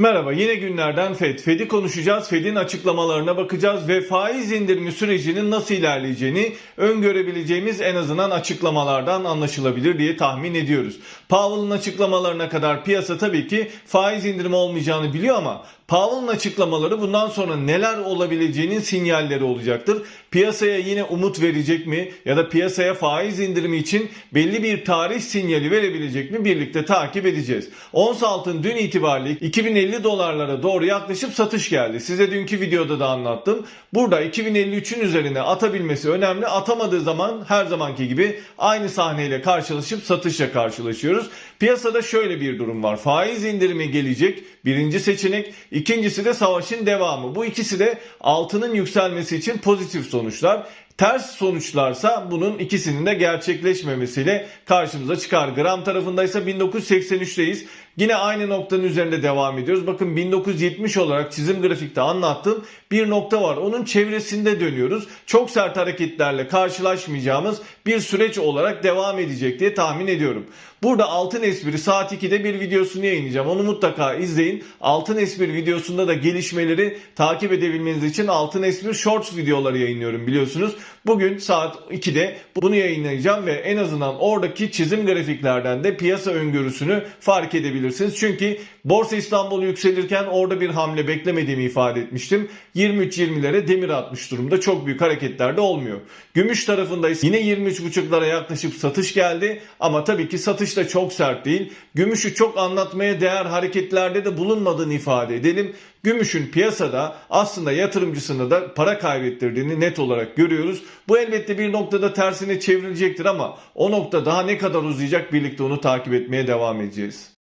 Merhaba yine günlerden FED. FED'i konuşacağız. FED'in açıklamalarına bakacağız ve faiz indirimi sürecinin nasıl ilerleyeceğini öngörebileceğimiz en azından açıklamalardan anlaşılabilir diye tahmin ediyoruz. Powell'ın açıklamalarına kadar piyasa tabii ki faiz indirimi olmayacağını biliyor ama Powell'ın açıklamaları bundan sonra neler olabileceğinin sinyalleri olacaktır. Piyasaya yine umut verecek mi ya da piyasaya faiz indirimi için belli bir tarih sinyali verebilecek mi birlikte takip edeceğiz. Ons altın dün itibariyle 2050 dolarlara doğru yaklaşıp satış geldi. Size dünkü videoda da anlattım. Burada 2053'ün üzerine atabilmesi önemli. Atamadığı zaman her zamanki gibi aynı sahneyle karşılaşıp satışla karşılaşıyoruz. Piyasada şöyle bir durum var. Faiz indirimi gelecek. Birinci seçenek. İkincisi de savaşın devamı. Bu ikisi de altının yükselmesi için pozitif sonuçlar. Ters sonuçlarsa bunun ikisinin de gerçekleşmemesiyle karşımıza çıkar. Gram tarafındaysa 1983'teyiz. Yine aynı noktanın üzerinde devam ediyoruz. Bakın 1970 olarak çizim grafikte anlattığım bir nokta var. Onun çevresinde dönüyoruz. Çok sert hareketlerle karşılaşmayacağımız bir süreç olarak devam edecek diye tahmin ediyorum. Burada altın espri saat 2'de bir videosunu yayınlayacağım. Onu mutlaka izleyin. Altın espri videosunda da gelişmeleri takip edebilmeniz için altın espri shorts videoları yayınlıyorum biliyorsunuz. Bugün saat 2'de bunu yayınlayacağım ve en azından oradaki çizim grafiklerden de piyasa öngörüsünü fark edebilirsiniz. Çünkü Borsa İstanbul yükselirken orada bir hamle beklemediğimi ifade etmiştim. 23-20'lere demir atmış durumda. Çok büyük hareketler de olmuyor. Gümüş tarafındayız. Yine 23.5'lara yaklaşıp satış geldi. Ama tabii ki satış da çok sert değil. Gümüşü çok anlatmaya değer hareketlerde de bulunmadığını ifade edelim. Gümüşün piyasada aslında yatırımcısına da para kaybettirdiğini net olarak görüyoruz. Bu elbette bir noktada tersine çevrilecektir ama o nokta daha ne kadar uzayacak birlikte onu takip etmeye devam edeceğiz.